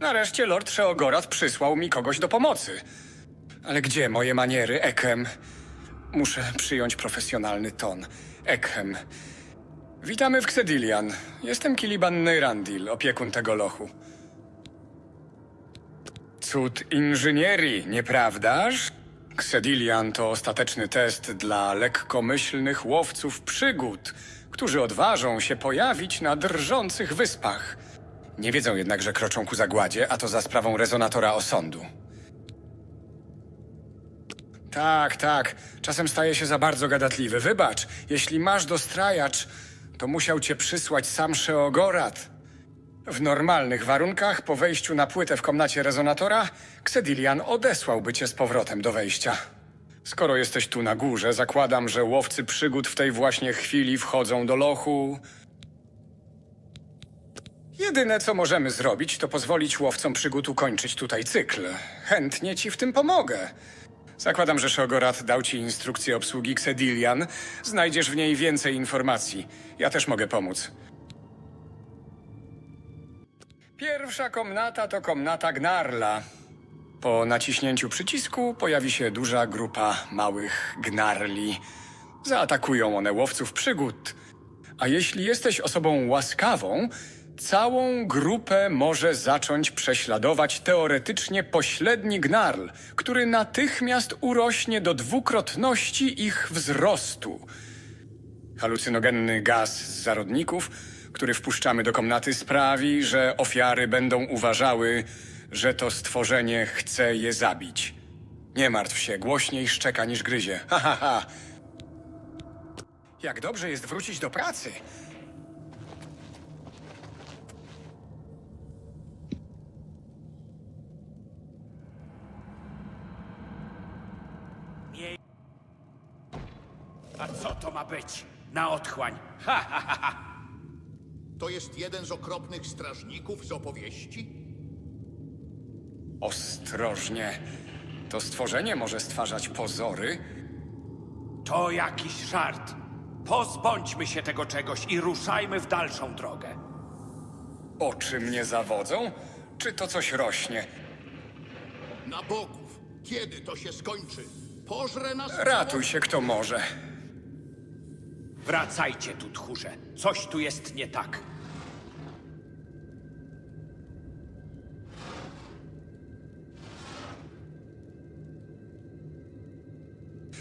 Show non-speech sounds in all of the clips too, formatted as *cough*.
Nareszcie Lord Sheogorath przysłał mi kogoś do pomocy. Ale gdzie moje maniery, Ekem? Muszę przyjąć profesjonalny ton. Ekhem. Witamy w Xedilian. Jestem Kiliban Neyrandil, opiekun tego lochu. Cud inżynierii, nieprawdaż? Xedilian to ostateczny test dla lekkomyślnych łowców przygód, którzy odważą się pojawić na drżących wyspach. Nie wiedzą jednak, że kroczą ku zagładzie, a to za sprawą rezonatora osądu. Tak, tak. Czasem staje się za bardzo gadatliwy. Wybacz, jeśli masz dostrajacz, to musiał cię przysłać sam Sheogorat. W normalnych warunkach, po wejściu na płytę w komnacie rezonatora, Xedilian odesłałby cię z powrotem do wejścia. Skoro jesteś tu na górze, zakładam, że łowcy przygód w tej właśnie chwili wchodzą do lochu. Jedyne, co możemy zrobić, to pozwolić łowcom przygód ukończyć tutaj cykl. Chętnie ci w tym pomogę. Zakładam, że Shogorat dał ci instrukcję obsługi Xedilian. Znajdziesz w niej więcej informacji. Ja też mogę pomóc. Pierwsza komnata to komnata Gnarla. Po naciśnięciu przycisku pojawi się duża grupa małych gnarli. Zaatakują one łowców przygód. A jeśli jesteś osobą łaskawą, całą grupę może zacząć prześladować teoretycznie pośredni gnarl, który natychmiast urośnie do dwukrotności ich wzrostu. Halucynogenny gaz z zarodników, który wpuszczamy do komnaty, sprawi, że ofiary będą uważały, że to stworzenie chce je zabić. Nie martw się, głośniej szczeka niż gryzie. Ha, ha, ha. Jak dobrze jest wrócić do pracy. A co to ma być? Na otchłań. Ha, ha, ha, ha. To jest jeden z okropnych strażników z opowieści? Ostrożnie. To stworzenie może stwarzać pozory. To jakiś żart. Pozbądźmy się tego czegoś i ruszajmy w dalszą drogę. Oczy mnie zawodzą? Czy to coś rośnie? Na bogów! Kiedy to się skończy? Pożre nas... Ratuj się kto może. Wracajcie tu, tchórze. Coś tu jest nie tak.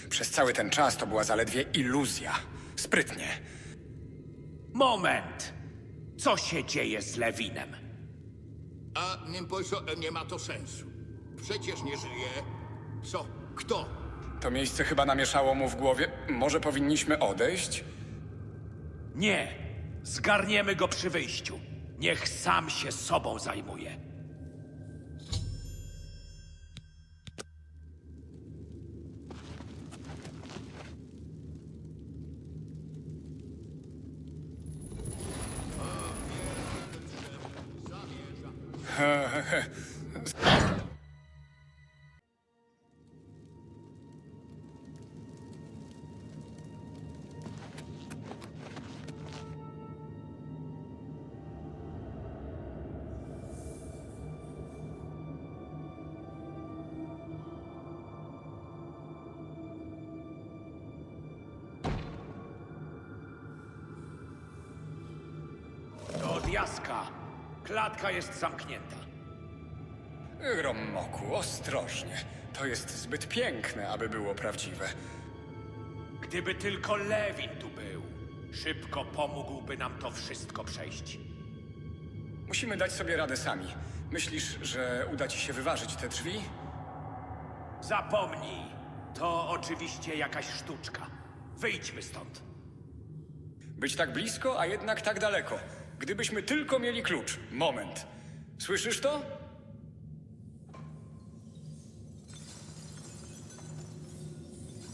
Przez cały ten czas to była zaledwie iluzja. Sprytnie. Moment! Co się dzieje z Lewinem? A nie, poso- nie ma to sensu. Przecież nie żyje. Co? Kto? To miejsce chyba namieszało mu w głowie. Może powinniśmy odejść? Nie! Zgarniemy go przy wyjściu. Niech sam się sobą zajmuje. *laughs* Klatka jest zamknięta. Romoku, ostrożnie. To jest zbyt piękne, aby było prawdziwe. Gdyby tylko Lewin tu był, szybko pomógłby nam to wszystko przejść. Musimy dać sobie radę sami. Myślisz, że uda ci się wyważyć te drzwi? Zapomnij, to oczywiście jakaś sztuczka. Wyjdźmy stąd. Być tak blisko, a jednak tak daleko. Gdybyśmy tylko mieli klucz. Moment. Słyszysz to?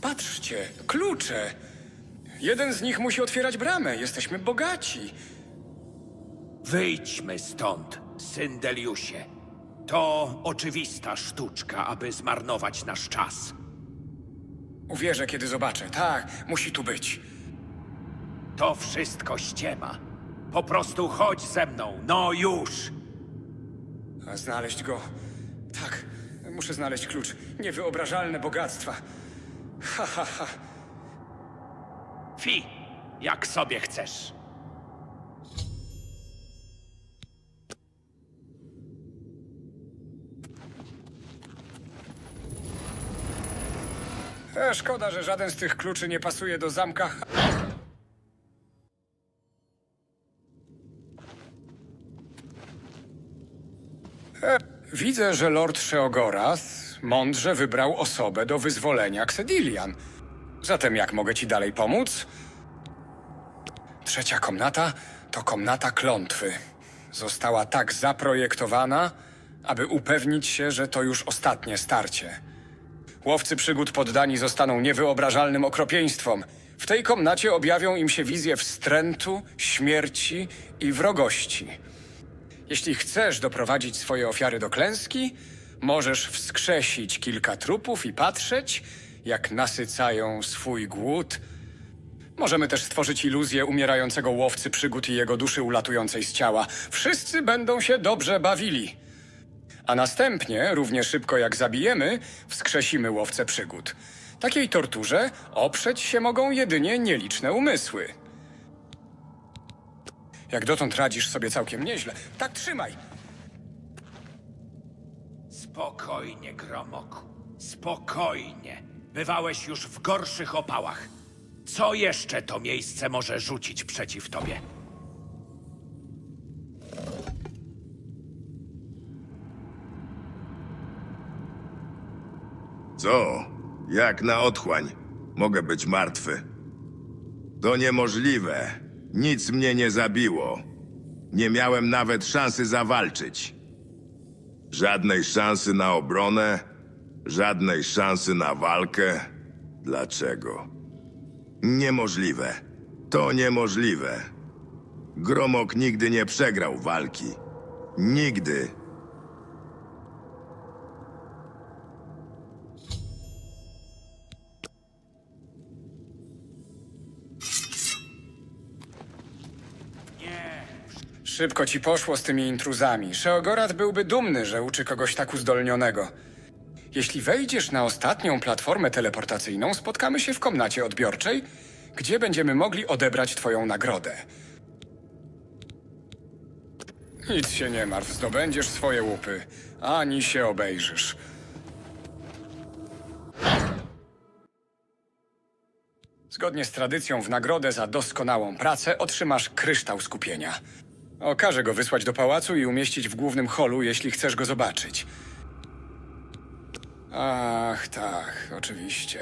Patrzcie, klucze. Jeden z nich musi otwierać bramę. Jesteśmy bogaci. Wyjdźmy stąd, Syndeliusie. To oczywista sztuczka, aby zmarnować nasz czas. Uwierzę, kiedy zobaczę. Tak, musi tu być. To wszystko ściema. Po prostu chodź ze mną, no już! A znaleźć go. Tak, muszę znaleźć klucz. Niewyobrażalne bogactwa. Ha, ha, ha. Fi, jak sobie chcesz. E, szkoda, że żaden z tych kluczy nie pasuje do zamka. Widzę, że Lord Sheogorath mądrze wybrał osobę do wyzwolenia Xedilian. Zatem jak mogę ci dalej pomóc? Trzecia komnata to komnata klątwy. Została tak zaprojektowana, aby upewnić się, że to już ostatnie starcie. Łowcy przygód poddani zostaną niewyobrażalnym okropieństwom. W tej komnacie objawią im się wizje wstrętu, śmierci i wrogości. Jeśli chcesz doprowadzić swoje ofiary do klęski, możesz wskrzesić kilka trupów i patrzeć, jak nasycają swój głód. Możemy też stworzyć iluzję umierającego łowcy przygód i jego duszy ulatującej z ciała. Wszyscy będą się dobrze bawili. A następnie, równie szybko jak zabijemy, wskrzesimy łowcę przygód. Takiej torturze oprzeć się mogą jedynie nieliczne umysły. Jak dotąd radzisz sobie całkiem nieźle. Tak trzymaj. Spokojnie, Gromoku. Spokojnie. Bywałeś już w gorszych opałach. Co jeszcze to miejsce może rzucić przeciw tobie? Co? Jak na otchłań? Mogę być martwy. To niemożliwe. Nic mnie nie zabiło. Nie miałem nawet szansy zawalczyć. Żadnej szansy na obronę, żadnej szansy na walkę. Dlaczego? Niemożliwe. To niemożliwe. Gromok nigdy nie przegrał walki. Nigdy. Szybko ci poszło z tymi intruzami. Szeogorat byłby dumny, że uczy kogoś tak uzdolnionego. Jeśli wejdziesz na ostatnią platformę teleportacyjną, spotkamy się w komnacie odbiorczej, gdzie będziemy mogli odebrać twoją nagrodę. Nic się nie martw, zdobędziesz swoje łupy, ani się obejrzysz. Zgodnie z tradycją, w nagrodę za doskonałą pracę otrzymasz kryształ skupienia. Okażę go wysłać do pałacu i umieścić w głównym holu, jeśli chcesz go zobaczyć. Ach, tak, oczywiście.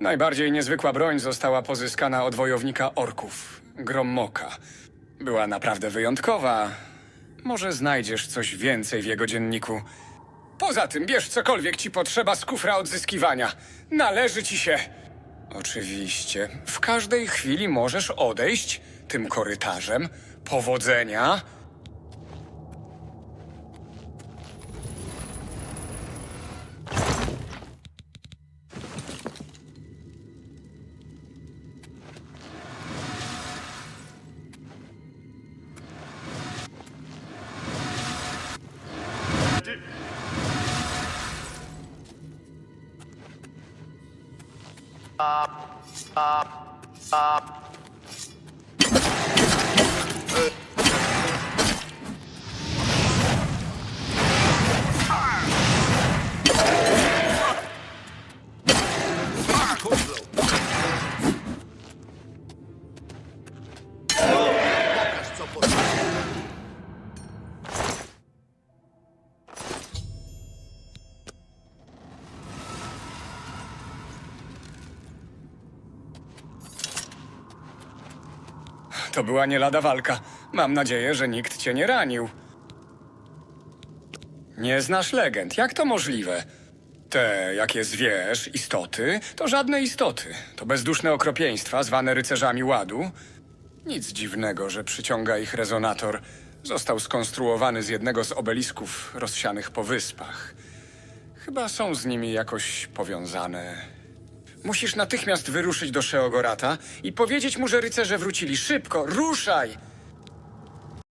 Najbardziej niezwykła broń została pozyskana od wojownika orków, Grommoka. Była naprawdę wyjątkowa. Może znajdziesz coś więcej w jego dzienniku. Poza tym, bierz cokolwiek ci potrzeba z kufra odzyskiwania. Należy ci się. Oczywiście. W każdej chwili możesz odejść tym korytarzem. Powodzenia. Pokaż, To była nie lada walka. Mam nadzieję, że nikt cię nie ranił. Nie znasz legend. Jak to możliwe? Te, jakie zwiesz, istoty, to żadne istoty. To bezduszne okropieństwa zwane rycerzami ładu. Nic dziwnego, że przyciąga ich rezonator. Został skonstruowany z jednego z obelisków rozsianych po wyspach. Chyba są z nimi jakoś powiązane. Musisz natychmiast wyruszyć do Szeogorata i powiedzieć mu, że rycerze wrócili. Szybko, ruszaj!